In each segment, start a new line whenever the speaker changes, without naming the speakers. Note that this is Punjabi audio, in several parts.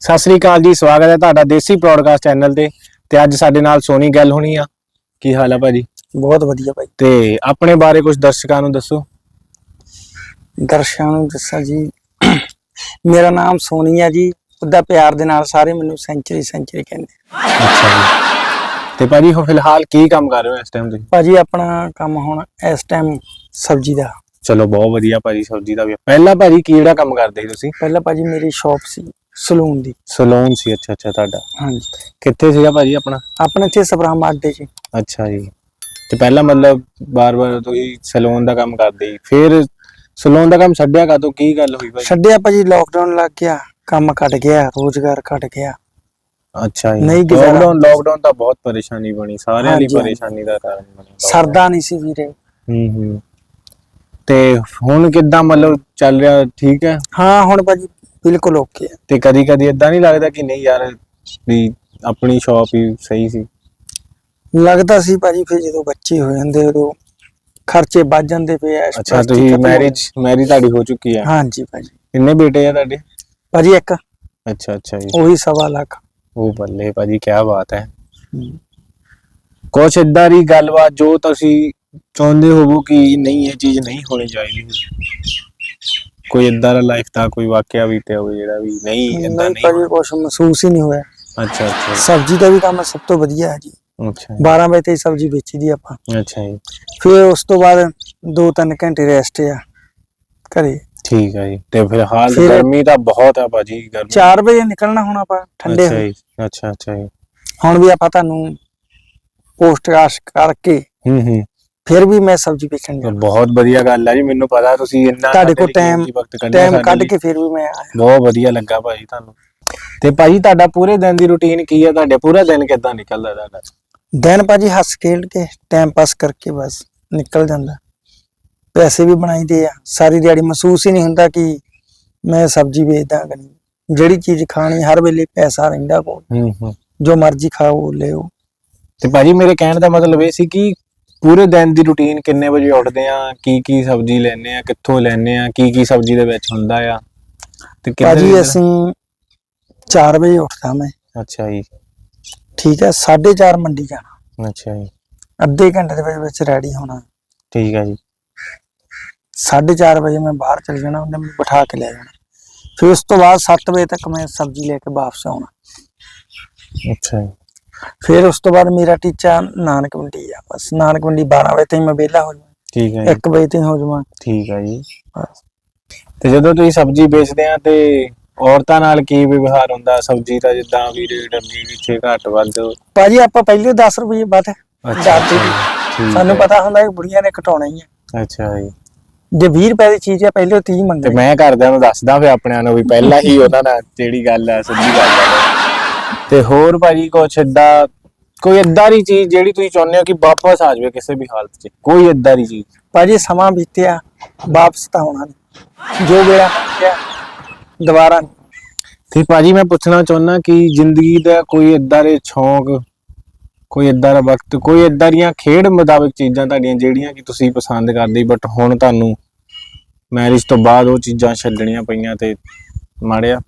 ਸਤਿ ਸ੍ਰੀ ਅਕਾਲ ਜੀ ਸਵਾਗਤ ਹੈ ਤੁਹਾਡਾ ਦੇਸੀ ਪ੍ਰੋਡਕਾਸਟ ਚੈਨਲ ਤੇ ਤੇ ਅੱਜ ਸਾਡੇ ਨਾਲ ਸੋਨੀ ਗੱਲ ਹੋਣੀ ਆ। ਕੀ ਹਾਲ ਆ ਭਾਜੀ?
ਬਹੁਤ ਵਧੀਆ ਭਾਈ।
ਤੇ ਆਪਣੇ ਬਾਰੇ ਕੁਝ ਦਰਸ਼ਕਾਂ ਨੂੰ ਦੱਸੋ।
ਦਰਸ਼ਕਾਂ ਨੂੰ ਦੱਸਾਂ ਜੀ ਮੇਰਾ ਨਾਮ ਸੋਨੀ ਹੈ ਜੀ ਉਹਦਾ ਪਿਆਰ ਦੇ ਨਾਲ ਸਾਰੇ ਮੈਨੂੰ ਸੈਂਚਰੀ ਸੈਂਚਰੀ ਕਹਿੰਦੇ।
ਅੱਛਾ ਜੀ। ਤੇ ਭਾਜੀ ਹੁਣ ਫਿਲਹਾਲ ਕੀ ਕੰਮ ਕਰ ਰਹੇ ਹੋ ਇਸ ਟਾਈਮ ਤੁਸੀਂ?
ਭਾਜੀ ਆਪਣਾ ਕੰਮ ਹੁਣ ਇਸ ਟਾਈਮ ਸਬਜ਼ੀ ਦਾ।
ਚਲੋ ਬਹੁਤ ਵਧੀਆ ਭਾਜੀ ਸਬਜ਼ੀ ਦਾ ਵੀ। ਪਹਿਲਾਂ ਭਾਜੀ ਕੀ ਜਿਹੜਾ ਕੰਮ ਕਰਦੇ ਸੀ ਤੁਸੀਂ?
ਪਹਿਲਾਂ ਭਾਜੀ ਮੇਰੀ ਸ਼ਾਪ ਸੀ। ਸਲੂਨ ਦੀ।
ਸਲੂਨ ਸੀ ਅੱਛਾ ਅੱਛਾ ਤੁਹਾਡਾ।
ਹਾਂਜੀ।
ਕਿੱਥੇ ਸੀਗਾ ਭਾਜੀ ਆਪਣਾ?
ਆਪਣੇ ਇੱਥੇ ਸਬਰਾਮ ਅੱਡੇ 'ਚ।
ਅੱਛਾ ਜੀ। ਤੇ ਪਹਿਲਾਂ ਮਤਲਬ ਬਾਰ-ਬਾਰ ਤੁਸੀਂ ਸਲੂਨ ਦਾ ਕੰਮ ਕਰਦੇ ਸੀ। ਫਿਰ ਸਲੂਨ ਦਾ ਕੰਮ ਛੱਡਿਆ ਕਾਤੋਂ ਕੀ ਗੱਲ ਹੋਈ ਭਾਜੀ?
ਛੱਡਿਆ ਭਾਜੀ ਲੋਕਡਾਊਨ ਲੱਗ ਗਿਆ। ਕੰਮ ਘਟ ਗਿਆ ਰੋਜ਼ਗਾਰ ਘਟ ਗਿਆ।
ਅੱਛਾ ਜੀ।
ਨਹੀਂ ਗੁਜ਼ਾਰਾ।
ਲੋਕਡਾਊਨ ਲੋਕਡਾਊਨ ਤਾਂ ਬਹੁਤ ਪਰੇਸ਼ਾਨੀ ਬਣੀ। ਸਾਰਿਆਂ ਲਈ
ਹਾਂਜੀ, ਹਾਂਜੀ।
ਪਰੇਸ਼ਾਨੀ ਦਾ ਕਾਰਨ ਬਣੀ
ਸਰਦਾ ਨਹੀਂ ਸੀ ਵੀਰੇ।
ਹੂੰ ਹੂੰ। ਤੇ ਹੁਣ ਕਿੱਦਾਂ ਮਤਲਬ ਚੱਲ ਰਿਹਾ? ਠੀਕ ਹੈ?
ਹਾਂ ਹੁਣ ਭਾਜੀ ਬਿਲਕੁਲ ਓਕੇ ਹੈ।
ਤੇ ਕਦੀ ਕਦੀ ਇਦਾਂ ਨਹੀਂ ਲੱਗਦਾ ਕਿ ਨਹੀਂ ਯਾਰ ਵੀ ਆਪਣੀ ਸ਼ਾਪ ਹੀ ਸਹੀ ਸੀ।
ਲੱਗਦਾ ਸੀ ਭਾਜੀ ਫਿਰ ਜਦੋਂ ਬੱਚੇ ਹੋ ਜਾਂਦੇ ਉਦੋਂ ਖਰਚੇ ਵੱਧ ਜਾਂਦੇ ਪਏ ਐ
ਅੱਛਾ ਤੁਸੀਂ ਮੈਰਿਜ ਮੈਰਿਜ ਤੁਹਾਡੀ ਹੋ ਚੁੱਕੀ ਹੈ
ਹਾਂਜੀ ਭਾਜੀ।
ਕਿੰਨੇ ਬੇਟੇ ਆ ਤੁਹਾਡੇ?
ਭਾਜੀ ਇੱਕ।
ਅੱਛਾ ਅੱਛਾ ਜੀ।
ਉਹੀ ਸਵਾ ਲੱਖ।
ਉਹ ਬੱਲੇ ਭਾਜੀ ਕੀ ਬਾਤ ਹੈ। ਕੁਛ ਇਦਾਂ ਦੀ ਗੱਲਬਾਤ ਜੋ ਤੁਸੀਂ ਚਾਹੁੰਦੇ ਹੋਵੋ ਕਿ ਨਹੀਂ ਇਹ ਚੀਜ਼ ਨਹੀਂ ਹੋਣੀ ਚਾਹੀਦੀ। ਕੋਈ ਇਦਾਂ ਦਾ ਲਾਈਫ ਦਾ ਕੋਈ ਵਾਕਿਆ ਵੀ ਤੇ ਹੋਵੇ ਜਿਹੜਾ ਵੀ ਨਹੀਂ ਇਦਾਂ
ਨਹੀਂ ਭਾਜੀ ਕੁਛ ਮਹਿਸੂਸ ਹੀ ਨਹੀਂ ਹੋਇਆ।
ਅੱਛਾ ਅੱਛਾ।
ਸਬਜ਼ੀ ਦਾ ਵੀ ਕੰਮ ਸਭ ਤੋਂ ਵਧੀਆ ਹੈ ਜੀ।
ਅੱਛਾ
12 ਵਜੇ ਤੇ ਸਬਜ਼ੀ ਵੇਚੀ ਦੀ ਆਪਾਂ।
ਅੱਛਾ ਜੀ।
ਫਿਰ ਉਸ ਤੋਂ ਬਾਅਦ 2-3 ਘੰਟੇ ਰੈਸਟ ਆ ਘਰੇ।
ਠੀਕ ਹੈ ਜੀ। ਤੇ ਫਿਰ ਹਾਲ ਗਰਮੀ ਤਾਂ ਬਹੁਤ ਆ ਭਾਜੀ ਗਰਮੀ।
4 ਵਜੇ ਨਿਕਲਣਾ ਹੁਣ ਆਪਾਂ ਠੰਡੇ
ਅੱਛਾ ਜੀ ਅੱਛਾ ਅੱਛਾ ਜੀ।
ਹੁਣ ਵੀ ਆਪਾਂ ਤੁਹਾਨੂੰ ਪੋਸਟਕਾਸਟ ਕਰਕੇ
ਹੂੰ ਹੂੰ।
ਫਿਰ ਵੀ ਮੈਂ ਸਬਜ਼ੀ ਵੇਚਣ ਜਾਣਾ
ਬਹੁਤ ਵਧੀਆ ਗੱਲ ਹੈ ਜੀ ਮੈਨੂੰ ਪਤਾ ਤੁਸੀਂ ਇੰਨਾ
ਤੁਹਾਡੇ ਕੋਲ ਟਾਈਮ ਟਾਈਮ ਕੱਢ। ਕੇ ਫਿਰ ਵੀ ਮੈਂ ਆਇਆ।
ਬਹੁਤ ਵਧੀਆ ਲੱਗਾ ਭਾਜੀ ਤੁਹਾਨੂੰ। ਤੇ ਭਾਜੀ ਤੁਹਾਡਾ ਪੂਰੇ ਦਿਨ ਦੀ ਰੁਟੀਨ ਕੀ ਹੈ ਤੁਹਾਡੇ ਪੂਰਾ ਦਿਨ ਕਿੱਦਾਂ ਨਿਕਲਦਾ ਤੁਹਾਡਾ?
ਦਿਨ ਭਾਜੀ ਹੱਸ ਖੇਡ ਕੇ ਟਾਈਮ ਪਾਸ ਕਰਕੇ ਬਸ ਨਿਕਲ ਜਾਂਦਾ। ਪੈਸੇ ਵੀ ਬਣਾਈਦੇ ਆ। ਸਾਰੀ ਦਿਹਾੜੀ ਮਹਿਸੂਸ ਹੀ ਨਹੀਂ ਹੁੰਦਾ ਕਿ ਮੈਂ ਸਬਜ਼ੀ ਵੇਚਦਾ ਕਿ ਨਹੀਂ। ਜਿਹੜੀ ਚੀਜ਼ ਖਾਣੀ ਹਰ ਵੇਲੇ ਪੈਸਾ ਰਹਿੰਦਾ ਕੋਲ।
ਹੂੰ ਹੂੰ।
ਜੋ ਮਰਜ਼ੀ ਖਾਓ ਲਿਓ
ਤੇ ਭਾਜੀ ਮੇਰੇ ਕਹਿਣ ਦਾ ਮਤਲਬ ਇਹ ਸੀ ਕਿ ਪੂਰੇ ਦਿਨ ਦੀ ਰੁਟੀਨ ਕਿੰਨੇ ਵਜੇ ਉੱਠਦੇ ਆ ਕੀ ਕੀ ਸਬਜ਼ੀ ਲੈਣੇ ਆ ਕਿੱਥੋਂ ਲੈਣੇ ਆ ਕੀ ਕੀ ਸਬਜ਼ੀ ਦੇ ਵਿੱਚ ਹੁੰਦਾ ਆ ਤੇ ਕਿੰਨੇ
ਭਾਜੀ
ਵਜੇ-
ਅਸੀਂ 4 ਵਜੇ ਉੱਠਦਾ ਮੈਂ।
ਅੱਛਾ ਜੀ।
ਠੀਕ ਹੈ 4:30 ਮੰਡੀ ਜਾਣਾ।
ਅੱਛਾ ਜੀ।
ਅੱਧੇ ਘੰਟੇ ਦੇ ਵਿੱਚ ਵਿੱਚ ਰੈਡੀ ਹੋਣਾ।
ਠੀਕ ਹੈ ਜੀ।
4:30 ਵਜੇ ਮੈਂ ਬਾਹਰ ਚਲ ਜਾਣਾ ਉਹਨੇ ਮੈਨੂੰ ਬਿਠਾ ਕੇ ਲੈ ਜਾਣਾ। ਫਿਰ ਉਸ ਤੋਂ ਬਾਅਦ 7 ਵਜੇ ਤੱਕ ਮੈਂ ਸਬਜ਼ੀ ਲੈ ਕੇ ਵਾਪਸ ਆਉਣਾ।
ਅੱਛਾ ਜੀ।
ਫਿਰ ਉਸ ਤੋਂ ਬਾਅਦ ਮੇਰਾ ਟੀਚਾ ਨਾਨਕ ਮੰਡੀ ਆ। ਬਸ ਨਾਨਕ ਮੰਡੀ 12 ਵਜੇ ਤਾਈਂ ਮੈਂ ਵਿਹਲਾ ਹੋ ਜਾਵਾਂ।
ਠੀਕ ਹੈ ਜੀ।
1 ਵਜੇ ਤਾਈਂ ਹੋ ਜਾਵਾਂ।
ਠੀਕ ਹੈ ਜੀ।
ਬਸ।
ਤੇ ਜਦੋਂ ਤੁਸੀਂ ਸਬਜ਼ੀ ਵੇਚਦੇ ਆ ਤੇ ਔਰਤਾਂ ਨਾਲ ਕੀ ਵਿਵਹਾਰ ਹੁੰਦਾ? ਸਬਜ਼ੀ ਦਾ ਜਿੱਦਾਂ ਵੀ ਰੇਟ ਅੱਗੇ ਪਿੱਛੇ ਘੱਟ ਵੱਧ।
ਭਾਜੀ ਆਪਾਂ ਪਹਿਲੇ 10 ਰੁਪਏ ਵੱਧ।
ਅੱਛਾ।
ਡਰਦੇ
ਜੀ,
ਸੀ।
ਠੀਕ
ਸਾਨੂੰ
ਹੈ।
ਪਤਾ ਹੁੰਦਾ ਕਿ ਬੁੜੀਆਂ ਨੇ ਘਟਾਉਣਾ ਹੀ ਆ।
ਅੱਛਾ ਜੀ।
ਜੇ 20 ਰੁਪਏ ਦੀ ਚੀਜ਼ ਆ ਪਹਿਲੇ ਉਹ 30
ਤੇ
ਮੰਗਦੇ
ਮੈਂ ਘਰਦਿਆਂ ਨੂੰ ਦੱਸਦਾ ਫੇ ਆਪਣਿਆਂ ਨੂੰ ਵੀ ਪਹਿਲਾਂ ਹੀ ਉਹਨਾਂ ਨਾਲ ਜਿਹੜੀ ਗੱਲ ਹੈ ਸਿੱਧੀ ਗੱਲ ਹੈ ਤੇ ਹੋਰ ਭਾਜੀ ਕੁਛ ਏਦਾਂ ਕੋਈ ਏਦਾਂ ਦੀ ਚੀਜ਼ ਜਿਹੜੀ ਤੁਸੀਂ ਚਾਹੁੰਦੇ ਹੋ ਕਿ ਵਾਪਸ ਆ ਜਾਵੇ ਕਿਸੇ ਵੀ ਹਾਲਤ 'ਚ ਕੋਈ ਏਦਾਂ ਦੀ ਚੀਜ਼?
ਭਾਜੀ ਸਮਾਂ ਬੀਤਿਆ ਵਾਪਸ ਤਾਂ ਆਉਣਾ ਨਹੀਂ ਜੋ ਵੇਲਾ ਬੀਤਿਆ ਦੁਬਾਰਾ।
ਤੇ ਭਾਜੀ ਮੈਂ ਪੁੱਛਣਾ ਚਾਹੁੰਦਾ ਕਿ ਜ਼ਿੰਦਗੀ ਦਾ ਕੋਈ ਏਦਾਂ ਦੇ ਸ਼ੌਂਕ ਕੋਈ ਏਦਾਂ ਦਾ ਵਕਤ ਕੋਈ ਏਦਾਂ ਦੀਆਂ ਖੇਡ ਮੁਤਾਬਕ ਚੀਜ਼ਾਂ ਤੁਹਾਡੀਆਂ ਜਿਹੜੀਆਂ ਕਿ ਤੁਸੀਂ ਪਸੰਦ ਕਰਦੇ ਬਟ ਹੁਣ ਤੁਹਾਨੂੰ ਮੈਰਿਜ ਤੋਂ ਬਾਅਦ ਉਹ ਚੀਜ਼ਾਂ ਛੱਡਣੀਆਂ ਪਈਆਂ ਤੇ ਮਾੜਿਆ?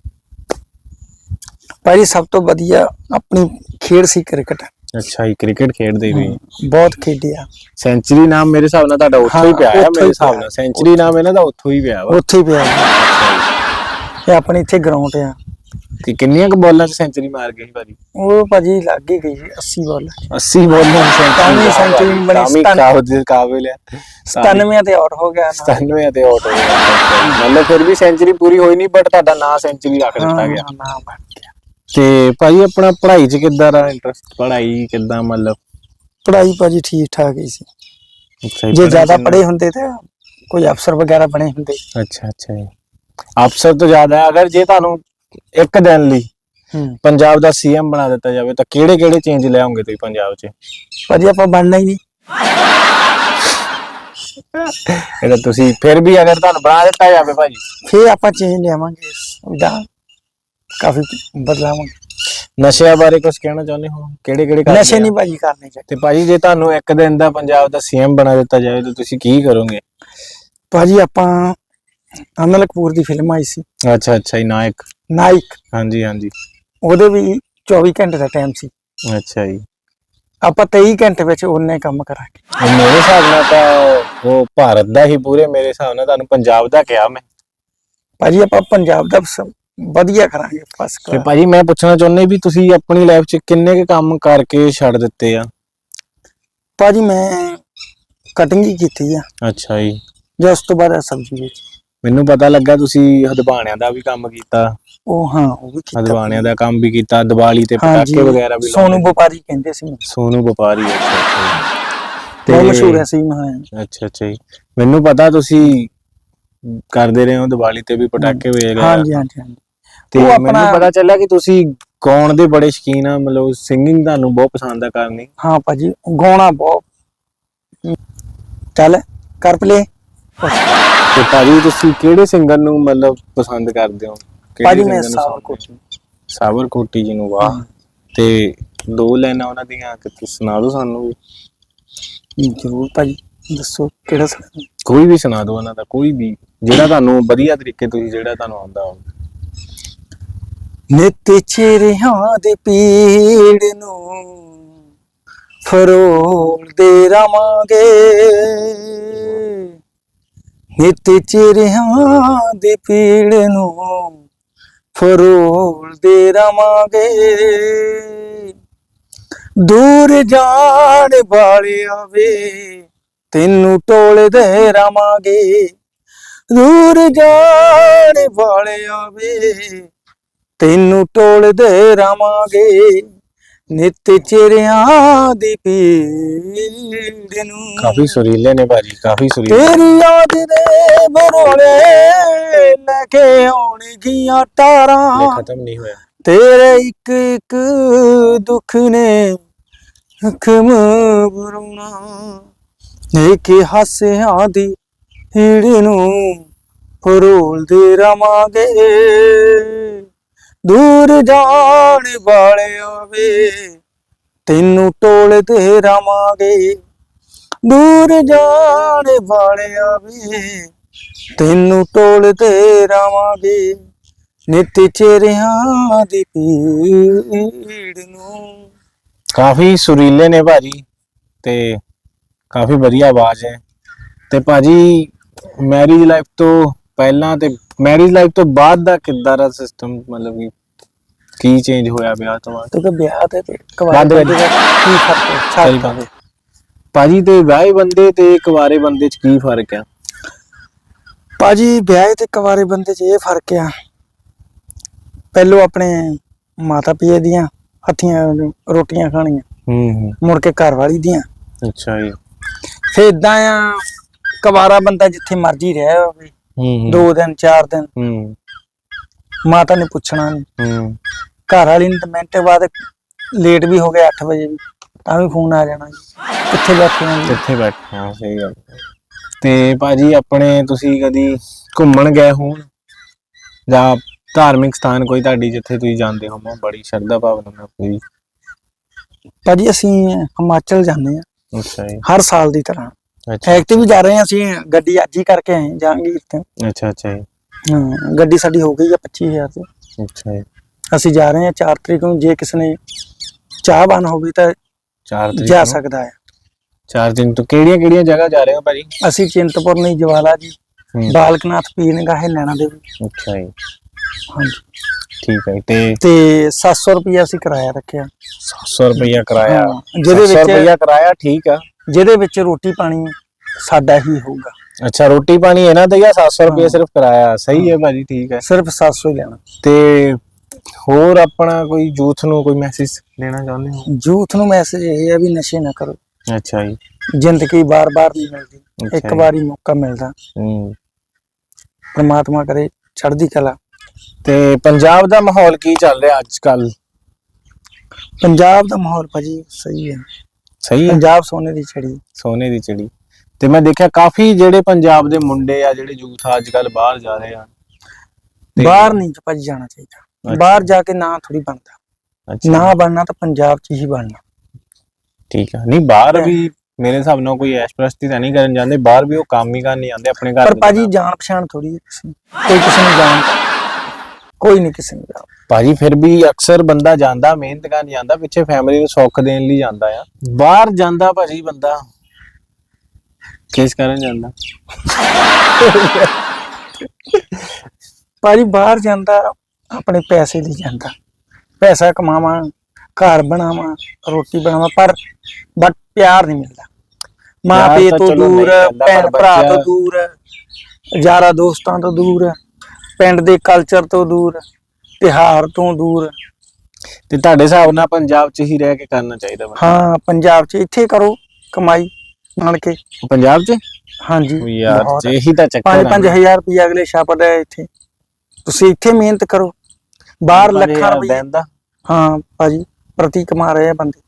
ਭਾਜੀ ਸਭ ਤੋਂ ਵਧੀਆ ਆਪਣੀ ਖੇਡ ਸੀ ਕ੍ਰਿਕਟ।
ਅੱਛਾ ਹੀ ਕ੍ਰਿਕਟ ਖੇਡਦੇ ਵੀ।
ਬਹੁਤ ਖੇਡਿਆ
ਸੈਂਚਰੀ ਨਾਮ ਮੇਰੇ ਹਿਸਾਬ ਨਾਲ ਤੁਹਾਡਾ ਉੱਥੋਂ ਹੀ ਪਿਆ ਹੈ ਮੇਰੇ ਹਿਸਾਬ। ਨਾਲ। ਸੈਂਚਰੀ ਨਾਮ ਇਹਨਾਂ ਦਾ ਉੱਥੋਂ ਹੀ ਪਿਆ ਵਾ।
ਉੱਥੇ ਹੀ ਪਿਆ। ਇਹ ਆਪਣੇ ਇੱਥੇ ਗਰਾਊਂਡ ਆ।
ਕਿ ਕਿੰਨੀਆਂ ਕੁ ਬਾਲਾਂ 'ਚ ਸੈਂਚਰੀ ਮਾਰ ਸੀ ਭਾਜੀ?
ਉਹ ਭਾਜੀ ਲੱਗ ਹੀ ਗਈ 80 ਬਾਲ।
80 ਬਾਲਾਂ 'ਚ
ਤਾਂ
ਸੈਂਚਰੀ
century ਬਣੀ
ਤਾਂ। ਕਾਬਲ ਦੇ ਕਾਬਿਲ ਹੈ
97 ਤੇ ਆਊਟ ਹੋ ਗਿਆ ਨਾ।
97 ਤੇ ਆਊਟ ਹੋ ਗਿਆ। ਮਤਲਬ ਫਿਰ ਵੀ ਸੈਂਚਰੀ ਪੂਰੀ ਹੋਈ ਨਹੀਂ ਬਟ ਤੁਹਾਡਾ ਨਾਂ ਸੈਂਚਰੀ ਰੱਖ ਦਿੱਤਾ ਗਿਆ।
ਹਾਂ, ਨਾ ਬਣ ਗਿਆ।
ਤੇ ਭਾਜੀ ਆਪਣਾ ਪੜ੍ਹਾਈ 'ਚ ਕਿੱਦਾਂ ਦਾ ਇੰਟਰਸਟ ਪੜ੍ਹਾਈ ਕਿੱਦਾਂ ਮਤਲਬ?
ਪੜਾਈ ਭਾਜੀ ਠੀਕ ਠਾਕ ਹੀ ਸੀ।
ਅੱਛਾ ਜੀ,
ਜੇ
ਪੜ੍ਹਾਈ
ਜ਼ਿਆਦਾ
ਚ-
ਪੜੇ ਹੁੰਦੇ ਤਾਂ ਕੋਈ ਅਫਸਰ ਵਗੈਰਾ ਬਣੇ ਹੁੰਦੇ।
ਅੱਛਾ ਅੱਛਾ ਜੀ। ਅਫਸਰ ਤੋਂ ਜ਼ਿਆਦਾ ਹੈ, ਅਗਰ ਜੇ ਤੁਹਾਨੂੰ ਇੱਕ ਦਿਨ ਲਈ
ਹੂੰ।
ਪੰਜਾਬ ਦਾ ਸੀਐਮ ਬਣਾ ਦਿੱਤਾ ਜਾਵੇ ਤਾਂ ਕਿਹੜੇ ਕਿਹੜੇ ਚੇਂਜ ਲਿਆਉਂਗੇ ਤੁਸੀਂ ਪੰਜਾਬ 'ਚ?
ਭਾਜੀ ਆਪਾਂ ਬਣਨਾ ਹੀ ਨਹੀਂ।
ਇਹਦਾ ਤੁਸੀਂ ਫਿਰ ਵੀ ਅਗਰ ਤੁਹਾਨੂੰ ਬਣਾ ਦਿੱਤਾ ਜਾਵੇ ਭਾਜੀ।
ਫੇਰ ਆਪਾਂ ਚੇਂਜ ਲਿਆਵਾਂਗੇ। ਉਹਦਾ ਕਾਫੀ ਬਦਲਾਵਾਂਗੇ
ਨਸ਼ਿਆਂ ਬਾਰੇ ਕੁਝ ਕਹਿਣਾ ਚਾਹੁੰਦੇ ਹੋ? ਕਿਹੜੇ ਕਿਹੜੇ ਕਰਦੇ
ਨਸ਼ੇ? ਨਹੀਂ ਭਾਜੀ ਕਰਨੇ ਚਾਹੀਦੇ।
ਤੇ ਭਾਜੀ ਜੇ ਤੁਹਾਨੂੰ ਇੱਕ ਦਿਨ ਦਾ ਪੰਜਾਬ ਦਾ ਸੀਐਮ ਬਣਾ ਦਿੱਤਾ ਜਾਵੇ ਤਾਂ ਤੁਸੀਂ ਕੀ ਕਰੋਗੇ?
ਭਾਜੀ ਆਪਾਂ ਅਮਲ ਕਪੂਰ ਦੀ ਫਿਲਮ ਆਈ ਸੀ।
ਅੱਛਾ ਅੱਛਾ ਜੀ ਨਾਇਕ।
ਨਾਈਕ
ਹਾਂਜੀ ਹਾਂਜੀ।
ਉਹਦੇ ਵੀ 24 ਘੰਟੇ ਦਾ ਟਾਈਮ ਸੀ।
ਅੱਛਾ ਜੀ।
ਆਪਾਂ 23 ਘੰਟੇ ਵਿੱਚ ਉਹਨੇ ਕੰਮ ਕਰਾਂਗੇ।
ਮੇਰੇ ਹਿਸਾਬ ਨਾਲ ਤਾਂ ਉਹ ਭਾਰਤ ਦਾ ਹੀ ਪੂਰੇ ਮੇਰੇ ਹਿਸਾਬ ਨਾਲ ਤੁਹਾਨੂੰ ਪੰਜਾਬ ਦਾ ਕਿਹਾ ਮੈਂ।
ਭਾਜੀ ਆਪਾਂ ਪੰਜਾਬ ਦਾ ਵਧੀਆ ਕਰਾਂਗੇ ਬਸ
ਤੇ ਭਾਜੀ ਮੈਂ ਪੁੱਛਣਾ ਚਾਹੁੰਦਾ ਵੀ ਤੁਸੀਂ ਆਪਣੀ ਲਾਈਫ 'ਚ ਕਿੰਨੇ ਕੁ ਕੰਮ ਕਰਕੇ ਛੱਡ ਦਿੱਤੇ ਆ?
ਭਾਜੀ ਮੈਂ ਕਟਿੰਗ ਹੀ ਕੀਤੀ ਆ।
ਅੱਛਾ ਜੀ।
ਜਾਂ ਉਸ ਤੋਂ ਬਾਅਦ ਸਬਜ਼ੀ ਵਿੱਚ।
ਮੈਨੂੰ ਪਤਾ ਲੱਗਾ ਤੁਸੀਂ ਹਦਬਾਣਿਆਂ ਦਾ ਵੀ ਕੰਮ ਕੀਤਾ।
ਉਹ ਹਾਂ ਉਹ ਵੀ ਕੀਤਾ।
ਹਦਬਾਣਿਆਂ ਦਾ ਕੰਮ ਵੀ ਕੀਤਾ ਦੀਵਾਲੀ ਤੇ ਪਟਾਕੇ ਵਗੈਰਾ ਵੀ
ਸੋਨੂ। ਵਪਾਰੀ ਕਹਿੰਦੇ ਸੀ ਮੈਨੂੰ।
ਸੋਨੂ ਵਪਾਰੀ ਅੱਛਾ ਅੱਛਾ
ਬਹੁਤ
ਤੇ-
ਮਸ਼ਹੂਰ ਹੈ ਸੀ ਮੈਂ
ਅੱਛਾ ਅੱਛਾ ਜੀ। ਮੈਨੂੰ ਪਤਾ ਤੁਸੀਂ ਕਰਦੇ ਰਹੇ ਹੋ ਦੀਵਾਲੀ ਤੇ ਵੀ ਪਟਾਕੇ ਵੇਚ ਰਹੇ
ਹਾਂਜੀ ਹਾਂਜੀ ਹਾਂਜੀ।
ਤੇ
ਉਹ
ਮੈਨੂੰ ਪਤਾ ਚੱਲਿਆ ਕਿ ਤੁਸੀਂ ਗਾਉਣ ਦੇ ਬੜੇ ਸ਼ੌਕੀਨ ਆ ਮਤਲਬ ਸਿੰਗਿੰਗ ਤੁਹਾਨੂੰ ਬਹੁਤ ਪਸੰਦ ਆ ਕਰਨੀ।
ਹਾਂ ਭਾਜੀ ਗਾਉਣਾ ਬਹੁਤ। ਚੱਲ ਕਰ ਪਲੇ
ਤੇ ਭਾਜੀ ਤੁਸੀਂ ਕਿਹੜੇ ਸਿੰਗਰ ਨੂੰ ਮਤਲਬ ਪਸੰਦ ਕਰਦੇ ਹੋ? ਕਿਹੜੇ
ਭਾਜੀ ਮੈਂ
singer ਨੂੰ
ਸਾਵਰ
ਸੁਣਦੇ ਹੋ? ਸਾਵਰ ਕੋਟੀ ਜੀ ਨੂੰ ਵਾਹ। ਤੇ ਦੋ ਲਾਈਨਾਂ ਉਹਨਾਂ ਦੀਆਂ ਕਿ ਸੁਣਾ ਦਿਓ ਸਾਨੂੰ।
ਜਰੂਰ ਭਾਜੀ ਦੱਸੋ ਕਿਹੜਾ ਸੁਣਨਾ?
ਕੋਈ ਵੀ ਸੁਣਾ ਦਿਓ ਉਹਨਾਂ ਦਾ ਕੋਈ ਵੀ ਜਿਹੜਾ ਤੁਹਾਨੂੰ ਵਧੀਆ ਤਰੀਕੇ ਤੁਸੀਂ ਜਿਹੜਾ ਤੁਹਾਨੂੰ ਆਉਂਦਾ ਹੋਵੇ।
ਨਿਤ ਚਿਹਰਿਆਂ ਦੀ ਪੀੜ ਨੂੰ ਫਰੋਲਦੇ ਰਵਾਂਗੇ। ਨਿਤ ਚਿਹਰਿਆਂ ਦੀ ਪੀੜ ਨੂੰ ਫਰੋਲਦੇ ਰਵਾਂਗੇ। ਦੂਰ ਜਾਣ ਵਾਲਿਆ ਵੇ ਤੈਨੂੰ ਟੋਲਦੇ ਰਵਾਂਗੇ। ਦੂਰ ਜਾਣ ਵਾਲਿਆ ਵੇ ਤੈਨੂੰ ਟੋਲਦੇ ਰਾਵਾਂਗੇ। ਨਿਤ ਚਿਹਰਿਆਂ ਦੀ ਪੀੜ ਨੂੰ
ਕਾਫੀ ਸੁਰੀਲੇ ਨੇ ਭਾਜੀ ਕਾਫੀ ਸੁਰੀਲੇ।
ਤੇਰੀ ਯਾਦ ਦੇ ਬਰੋਲੇ ਲੈ ਕੇ ਆਉਣਗੀਆਂ ਤਾਰਾਂ।
ਖਤਮ ਨਹੀਂ ਹੋਇਆ।
ਤੇਰੇ ਇੱਕ ਇੱਕ ਦੁੱਖ ਨੇ ਜ਼ਖਮ ਬਰੋਣਾ। ਨੇਕੇ ਹਾਸਿਆਂ ਦੀ ਹੀੜ ਨੂੰ ਫਰੋਲਦੇ ਰਵਾਂਗੇ। ਦੂਰ ਜਾਣ ਵਾਲਿਆ ਵੇ, ਤੈਨੂੰ ਟੋਲਦੇ ਰਵਾਂਗੇ। ਦੂਰ ਜਾਣ ਵਾਲਿਆ ਵੇ, ਤੈਨੂੰ ਟੋਲਦੇ ਰਵਾਂਗੇ। ਨਿਤ ਚਿਹਰਿਆਂ ਦੀ ਪੀੜ ਨੂੰ।
ਕਾਫੀ ਸੁਰੀਲੇ ਨੇ ਭਾਜੀ ਤੇ ਕਾਫੀ ਵਧੀਆ ਆਵਾਜ਼ ਹੈ। ਤੇ ਭਾਜੀ ਮੈਰਿਜ ਲਾਈਫ ਤੋਂ ਪਹਿਲਾਂ ਤੇ ਮੈਰਿਜ ਲਾਈਫ ਤੋਂ ਬਾਅਦ ਦਾ ਕਿੱਦਾਂ ਦਾ ਸਿਸਟਮ ਮਤਲਬ ਕਿ ਕੀ ਚੇਂਜ ਹੋਇਆ ਵਿਆਹ ਤੋਂ ਬਾਅਦ?
ਤੂੰ ਕਿ ਵਿਆਹ ਤੇ ਕਵਾਰੇ ਦਾ ਕੀ ਫ਼ਰਕ ਹੈ?
ਸਹੀ ਗੱਲ। ਹੈ। ਭਾਜੀ ਤੇ ਵਿਆਹੇ ਬੰਦੇ ਤੇ ਕੁਆਰੇ ਬੰਦੇ ਚ ਕੀ ਫ਼ਰਕ ਆ?
ਭਾਜੀ ਵਿਆਹ ਤੇ ਕਵਾਰੇ ਬੰਦੇ 'ਚ ਇਹ ਫ਼ਰਕ ਆ। ਪਹਿਲੋਂ ਆਪਣੇ ਮਾਤਾ ਪਿਤਾ ਦੀਆਂ ਹੱਥੀਆਂ ਰੋਟੀਆਂ ਖਾਣੀਆਂ।
ਹੂੰ ਹੂੰ।
ਮੁੜ ਕੇ ਘਰ ਵਾਲੀ ਦੀਆਂ।
ਅੱਛਾ ਜੀ।
ਫੇ ਇਦਾਂ ਆ ਕਵਾਰਾ ਬੰਦਾ ਜਿੱਥੇ ਮਰਜ਼ੀ ਰਹਿ ਹੋਵੇ
ਹੂੰ ਹੂੰ,
ਦੋ ਦਿਨ ਚਾਰ ਦਿਨ।
ਹੂੰ।
ਮਾਤਾ ਨੇ ਪੁੱਛਣਾ ਨਹੀਂ
ਹੂੰ।
ਘਰ ਵਾਲੀ ਨੂੰ ਤਾਂ ਮਿੰਟ ਬਾਅਦ ਲੇਟ ਵੀ ਹੋ ਗਿਆ 8 ਵਜੇ ਵੀ ਤਾਂ ਵੀ ਫੋਨ ਆ ਜਾਣਾ ਜੀ। ਕਿੱਥੇ ਬੈਠੇ ਹੋ ਜੀ?
ਕਿੱਥੇ ਬੈਠੇ ਆ ਸਹੀ ਗੱਲ। ਤੇ ਭਾਜੀ ਆਪਣੇ ਤੁਸੀਂ ਕਦੀ ਘੁੰਮਣ ਗਏ ਹੋਣ? ਜਾਂ ਧਾਰਮਿਕ ਸਥਾਨ ਕੋਈ ਤੁਹਾਡੀ ਜਿੱਥੇ ਤੁਸੀਂ ਜਾਂਦੇ ਹੋ ਬੜੀ ਸ਼ਰਧਾ ਭਾਵਨਾ ਨਾਲ ਕੋਈ।
ਭਾਜੀ ਅਸੀਂ ਹਿਮਾਚਲ ਜਾਂਦੇ ਆ।
ਅੱਛਾ ਜੀ।
ਹਰ ਸਾਲ ਦੀ ਤਰ੍ਹਾਂ।
ਅੱਛਾ
ਐਕਟਿਵ ਵੀ ਜਾ ਰਹੇ ਆ ਅਸੀਂ ਗੱਡੀ ਅੱਜ ਹੀ ਕਰਕੇ ਆਏ ਜਾਂਗੀਰ ਤੇ
ਅੱਛਾ ਅੱਛਾ
ਹਾਂ ਗੱਡੀ ਸਾਡੀ ਹੋ ਗਈ ਆ 25000 ਤੇ
ਅੱਛਾ
ਅਸੀਂ ਜਾ ਰਹੇ ਹਾਂ 4 ਤਰੀਕ ਨੂੰ ਜੇ ਕਿਸੇ ਨੇ ਚਾਹਵਾਨ ਹੋਵੇ ਤਾਂ
ਚਾਰ ਤਰੀਕ
ਜਾ? ਸਕਦਾ ਹੈ।
ਚਾਰ ਦਿਨ ਤੋਂ ਕਿਹੜੀਆਂ ਕਿਹੜੀਆਂ ਜਗ੍ਹਾ ਜਾ ਰਹੇ ਹੋ ਭਾਜੀ?
ਅਸੀਂ ਚਿੰਤਪੁਰਨੀ ਜਵਾਲਾ ਜੀ
ਹੂੰ,
ਬਾਲਕਨਾਥ ਪੀਰ ਨਿਗਾਹੇ ਨੈਣਾ ਦੇਵੀ।
ਅੱਛਾ ਜੀ।
ਹਾਂਜੀ।
ਠੀਕ ਹੈ। ਤੇ
ਤੇ 700 ਰੁਪਇਆ ਅਸੀਂ ਕਿਰਾਇਆ ਰੱਖਿਆ।
700 ਰੁਪਇਆ ਕਿਰਾਇਆ।
ਹਾਂ, ਜਿਹਦੇ
700
ਵਿੱਚ
ਰੁਪਇਆ ਕਿਰਾਇਆ ਠੀਕ ਆ।
ਜਿਹਦੇ ਵਿੱਚ ਰੋਟੀ ਪਾਣੀ ਸਾਡਾ ਹੀ ਹੋਊਗਾ।
ਅੱਛਾ ਰੋਟੀ ਪਾਣੀ ਇਹਨਾਂ ਦਾ ਹੀ ਆ 700 ਰੁਪਇਆ
ਹਾਂ।
ਸਿਰਫ ਕਿਰਾਇਆ? ਸਹੀ ਹੈ ਭਾਜੀ ਠੀਕ ਹੈ।
ਸਿਰਫ 700 ਹੀ ਲੈਣਾ।
ਤੇ ਹੋਰ ਆਪਣਾ ਕੋਈ ਯੂਥ ਨੂੰ ਕੋਈ ਮੈਸੇਜ ਦੇਣਾ ਚਾਹੁੰਦੇ ਹੋ?
ਯੂਥ ਨੂੰ ਮੈਸੇਜ ਇਹ ਹੈ ਵੀ ਨਸ਼ੇ ਨਾ ਕਰੋ।
ਅੱਛਾ ਜੀ।
ਜ਼ਿੰਦਗੀ ਬਾਰ-ਬਾਰ ਨਹੀਂ ਮਿਲਦੀ। ਇੱਕ। ਵਾਰੀ ਮੌਕਾ ਮਿਲਦਾ।
ਹੂੰ।
ਪ੍ਰਮਾਤਮਾ ਕਰੇ ਚੜ੍ਹਦੀ ਕਲਾ।
ਤੇ ਪੰਜਾਬ ਦਾ ਮਾਹੌਲ ਕੀ ਚੱਲ ਰਿਹਾ ਅੱਜ ਕੱਲ
ਪੰਜਾਬ ਦਾ ਮਾਹੌਲ ਭਾਜੀ ਸਹੀ ਹੈ।
ਸਹੀ ਹੈ।
ਪੰਜਾਬ ਸੋਨੇ ਦੀ ਛੜੀ
ਸੋਨੇ ਦੀ ਚਿੜੀ। ਤੇ ਮੈਂ ਦੇਖਿਆ ਕਾਫੀ ਜਿਹੜੇ ਪੰਜਾਬ ਦੇ ਮੁੰਡੇ ਆ ਜਿਹੜੇ ਯੂਥ ਆ ਅੱਜ ਕੱਲ ਬਾਹਰ ਜਾ ਰਹੇ ਆ।
ਬਾਹਰ ਨਹੀਂ ਭਾਜੀ ਜਾਣਾ ਚਾਹੀਦਾ। ਬਾਹਰ ਜਾ ਕੇ ਨਾ ਥੋੜੀ ਬਣਦਾ। ਨਾ ਬਣਨਾ ਤਾਂ ਪੰਜਾਬ 'ਚ ਹੀ ਬਣਨਾ।
ਠੀਕ ਆ। ਨਹੀਂ ਬਾਹਰ ਵੀ ਮੇਰੇ ਹਿਸਾਬ ਨਾਲ ਕੋਈ ਐਸ਼ਪ੍ਰਸਤੀ ਤਾਂ ਨਹੀਂ ਕਰਨ ਜਾਂਦੇ। ਬਾਹਰ ਵੀ ਉਹ ਕੰਮ ਹੀ ਕਰਨ ਨਹੀਂ ਜਾਂਦੇ ਆਪਣੇ ਘਰ
ਪਰ ਭਾਜੀ। ਜਾਣ ਪਛਾਣ ਥੋੜੀ ਕੋਈ ਕਿਸੇ ਨੂੰ ਜਾਣਦਾ ਕੋਈ ਨਹੀਂ ਕਿਸੇ ਨੂੰ ਜਾਓ
ਭਾਜੀ ਫਿਰ ਵੀ ਅਕਸਰ ਬੰਦਾ ਜਾਂਦਾ ਮਿਹਨਤ ਕਰਨ ਜਾਂਦਾ ਪਿੱਛੇ ਫੈਮਿਲੀ ਨੂੰ ਸੁੱਖ ਦੇਣ ਲਈ ਜਾਂਦਾ ਆ। ਬਾਹਰ ਜਾਂਦਾ ਭਾਜੀ ਬੰਦਾ। ਕਿਸ ਕਰਨ ਜਾਂਦਾ?
ਭਾਜੀ ਬਾਹਰ ਜਾਂਦਾ ਆਪਣੇ ਪੈਸੇ ਲਈ ਜਾਂਦਾ। ਪੈਸਾ ਕਮਾਵਾਂ ਘਰ ਬਣਾਵਾਂ ਰੋਟੀ ਬਣਾਵਾਂ ਪਰ ਬਟ ਪਿਆਰ ਨਹੀਂ ਮਿਲਦਾ। ਮਾਂ ਪਿਓ
ਤਾਂ
ਦੂਰ ਭੈਣ
ਪਰ
ਭਰਾ ਤੋਂ ਦੂਰ ਯਾਰਾ ਦੋਸਤਾਂ ਤੋਂ ਦੂਰ। ਪਿੰਡ ਦੇ ਕਲਚਰ ਤੋਂ ਦੂਰ ਤਿਹਾਰ ਤੋਂ ਦੂਰ।
ਤੇ ਤੁਹਾਡੇ ਹਿਸਾਬ ਨਾਲ ਪੰਜਾਬ 'ਚ ਹੀ ਰਹਿ ਕੇ ਕਰਨਾ ਚਾਹੀਦਾ ਵਾ
ਹਾਂ ਪੰਜਾਬ 'ਚ ਇੱਥੇ ਕਰੋ ਕਮਾਈ ਬਣ ਕੇ।
ਪੰਜਾਬ 'ਚ?
ਹਾਂਜੀ।
ਵੀ ਯਾਰ
ਬਹੁਤ।
ਜੇ ਇਹੀ ਤਾਂ ਚੱਕਰ
ਪੰਜ
ਆ
ਪੰਜ
ਨਾ।
ਹਜ਼ਾਰ ਰੁਪਏ ਅਗਲੇ ਛਾਪਦਾ ਹੈ ਇੱਥੇ। ਤੁਸੀਂ ਇੱਥੇ ਮਿਹਨਤ ਕਰੋ। ਬਾਹਰ ਲੱਖਾਂ ਰੁਪਏ।
ਦਾ।
ਹਾਂ ਭਾਜੀ ਪ੍ਰਤੀ ਕਮਾ ਰਹੇ ਆ ਬੰਦੇ।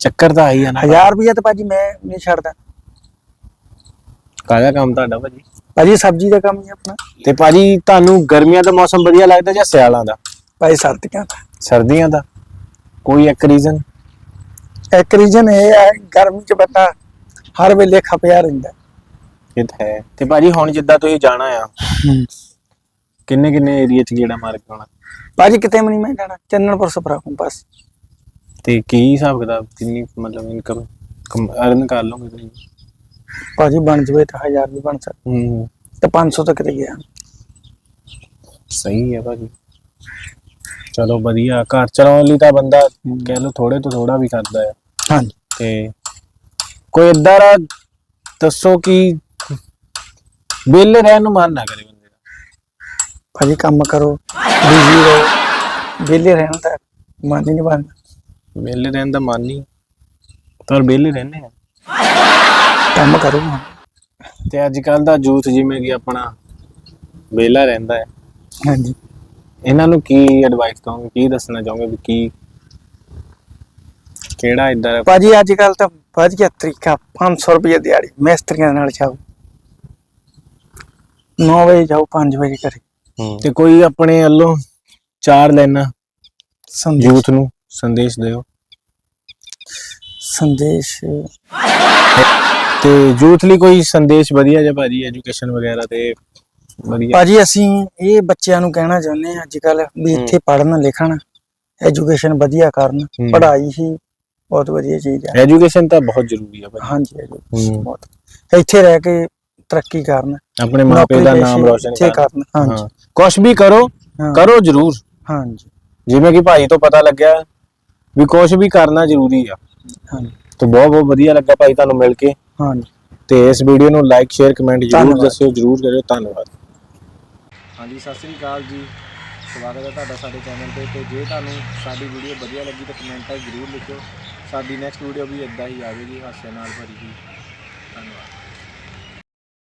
ਚੱਕਰ ਤਾਂ ਆਈ ਆ ਨਾ।
ਹਜ਼ਾਰ ਰੁਪਏ ਤਾਂ ਭਾਜੀ ਮੈਂ ਨਹੀਂ ਛੱਡਦਾ।
ਕਾਹਦਾ ਕੰਮ ਤੁਹਾਡਾ ਭਾਜੀ?
ਭਾਜੀ ਸਬਜ਼ੀ ਦਾ ਕੰਮ ਹੀ ਆਪਣਾ।
ਤੇ ਭਾਜੀ ਤੁਹਾਨੂੰ ਗਰਮੀਆਂ ਦਾ ਮੌਸਮ ਵਧੀਆ ਲੱਗਦਾ ਜਾਂ ਸਿਆਲਾਂ ਦਾ?
ਭਾਈ ਸਰਦੀਆਂ ਦਾ।
ਸਰਦੀਆਂ ਦਾ। ਕੋਈ ਇੱਕ ਰੀਜ਼ਨ?
ਇੱਕ ਰੀਜਨ ਇਹ ਹੈ ਗਰਮੀ ਚ ਬੰਦਾ ਹਰ ਵੇਲੇ ਖਪਿਆ ਰਹਿੰਦਾ।
ਇਹ ਤਾਂ ਹੈ। ਤੇ ਭਾਜੀ ਹੁਣ ਜਿੱਦਾਂ ਤੁਸੀਂ ਜਾਣਾ ਆ ਕਿੰਨੇ ਕਿੰਨੇ ਏਰੀਆ 'ਚ ਗੇੜਾ ਮਾਰ ਕੇ ਆਉਣਾ
ਭਾਜੀ ਕਿਤੇ ਵੀ ਨਹੀਂ ਮੈਂ ਜਾਣਾ ਚੰਨਣਪੁਰ ਸਪਰਾਹੂੰ ਬਸ।
ਤੇ ਕੀ ਹਿਸਾਬ ਕਿਤਾਬ ਕਿੰਨੀ ਮਤਲਬ ਇਨਕਮ ਅਰਨ ਕਰ ਲਓਗੇ ਤੁਸੀਂ?
ਭਾਜੀ ਬਣ ਜਵੇ ਤਾਂ ਹਜ਼ਾਰ ਵੀ ਬਣ ਸਕਦਾ।
ਹੂੰ।
ਤੇ 500 ਤੱਕ ਤੇ ਗਿਆ।
ਸਹੀ ਹੈ ਭਾਜੀ। ਚਲੋ ਵਧੀਆ ਘਰ ਚਲਾਉਣ ਲਈ ਤਾਂ ਬੰਦਾ ਕਹਿ ਲਓ ਥੋੜੇ ਤੋਂ ਥੋੜਾ ਵੀ ਕਰਦਾ ਹੈ।
ਹਾਂਜੀ।
ਤੇ ਕੋਈ ਏਦਾਂ ਦਾ ਦੱਸੋ ਕਿ ਵਿਹਲੇ ਰਹਿਣ ਨੂੰ ਮਨ ਨਾ ਕਰੇ ਬੰਦੇ ਦਾ।
ਭਾਜੀ ਕੰਮ ਕਰੋ ਬਿਜ਼ੀ ਰਹੋ। ਵਿਹਲੇ ਰਹਿਣ ਦਾ ਮਨ ਹੀ ਨਹੀਂ ਬਣਦਾ।
ਵਿਹਲੇ ਰਹਿਣ ਦਾ ਮਨ ਨਹੀਂ ਪਰ ਵਿਹਲੇ ਰਹਿੰਦੇ ਆ।
ਕੰਮ ਕਰੋ
ਤੇ ਅੱਜ ਕੱਲ ਦਾ ਯੂਥ ਜਿਵੇਂ ਕਿ ਆਪਣਾ ਵਿਹਲਾ ਰਹਿੰਦਾ ਹੈ।
ਹਾਂਜੀ।
ਇਹਨਾਂ ਨੂੰ ਕੀ ਐਡਵਾਈਸ ਦਵਾਂਗੇ ਕੀ ਦੱਸਣਾ ਚਾਹੋਗੇ ਵੀ ਕੀ ਕਿਹੜਾ ਇਦਾਂ
ਭਾਜੀ ਅੱਜ ਕੱਲ ਤਾਂ ਵਧੀਆ ਤਰੀਕਾ। 500 ਰੁਪਏ ਦਿਹਾੜੀ ਮਿਸਤਰੀਆਂ ਨਾਲ ਜਾਓ। 9 ਵਜੇ ਜਾਓ 5 ਵਜੇ ਘਰੇ।
ਤੇ ਕੋਈ ਆਪਣੇ ਵੱਲੋਂ ਚਾਰ
ਸੰਦੇਸ਼।
ਯੂਥ ਨੂੰ ਸੰਦੇਸ਼ ਦਿਓ।
ਸੰਦੇਸ਼।
ਤੇ ਯੂਥ ਲਈ ਕੋਈ ਸੰਦੇਸ਼ ਵਧੀਆ ਜਿਹਾ ਭਾਜੀ ਐਜੂਕੇਸ਼ਨ ਵਗੈਰਾ ਤੇ ਵਧੀਆ?
ਭਾਜੀ ਅਸੀਂ ਇਹ ਬੱਚਿਆਂ ਨੂੰ ਕਹਿਣਾ ਚਾਹੁੰਦੇ ਹਾਂ ਅੱਜ ਕੱਲ ਵੀ ਇੱਥੇ ਪੜ੍ਹਨ ਲਿਖਣ ਐਜੂਕੇਸ਼ਨ ਵਧੀਆ ਕਰਨ। ਪੜ੍ਹਾਈ ਹੀ ਬਹੁਤ ਵਧੀਆ ਚੀਜ਼ ਹੈ।
ਐਜੂਕੇਸ਼ਨ ਤਾਂ ਬਹੁਤ ਜ਼ਰੂਰੀ ਆ ਭਾਜੀ।
ਹਾਂਜੀ
ਹੂੰ।
ਬਹੁਤ। ਇੱਥੇ ਰਹਿ ਕੇ ਤਰੱਕੀ ਕਰਨ
ਆਪਣੇ ਮਾਪੇ ਦਾ ਨਾਮ ਰੋਸ਼ਨ ਕਰਨ।
ਹਾਂਜੀ।
ਕੁਛ ਵੀ ਕਰੋ ਕਰੋ ਜ਼ਰੂਰ।
ਹਾਂਜੀ।
ਜਿਵੇਂ ਕਿ ਭਾਈ ਤੋਂ ਪਤਾ ਲੱਗਿਆ ਵੀ ਕੁਛ ਵੀ ਕਰਨਾ ਜ਼ਰੂਰੀ ਆ।
ਹਾਂਜੀ।
ਤੇ ਬਹੁਤ ਬਹੁਤ ਵਧੀਆ ਲੱਗਾ ਭਾਈ ਤੁਹਾਨੂੰ ਮਿਲ ਕੇ।
ਹਾਂਜੀ।
ਤੇ ਇਸ ਵੀਡੀਓ ਨੂੰ ਲਾਈਕ ਸ਼ੇਅਰ ਕਮੈਂਟ ਜ਼ਰੂਰ
ਧੰਨਵਾਦ।
ਦੱਸਿਓ ਜ਼ਰੂਰ ਕਰਿਓ ਧੰਨਵਾਦ। ਹਾਂਜੀ ਸਤਿ ਸ੍ਰੀ ਅਕਾਲ ਜੀ। ਸਵਾਗਤ ਹੈ ਤੁਹਾਡਾ ਸਾਡੇ ਚੈਨਲ ਤੇ। ਤੇ ਜੇ ਤੁਹਾਨੂੰ ਸਾਡੀ ਵੀਡੀਓ ਵਧੀਆ ਲੱਗੀ ਤਾਂ ਕਮੈਂਟਾਂ 'ਚ ਜ਼ਰੂਰ ਲਿਖਿਓ। ਸਾਡੀ ਨੈਕਸਟ ਵੀਡੀਓ ਵੀ ਇਦਾਂ ਹੀ ਆਵੇਗੀ ਹਾਸੇ ਨਾਲ ਭਰੀ ਹੋਈ।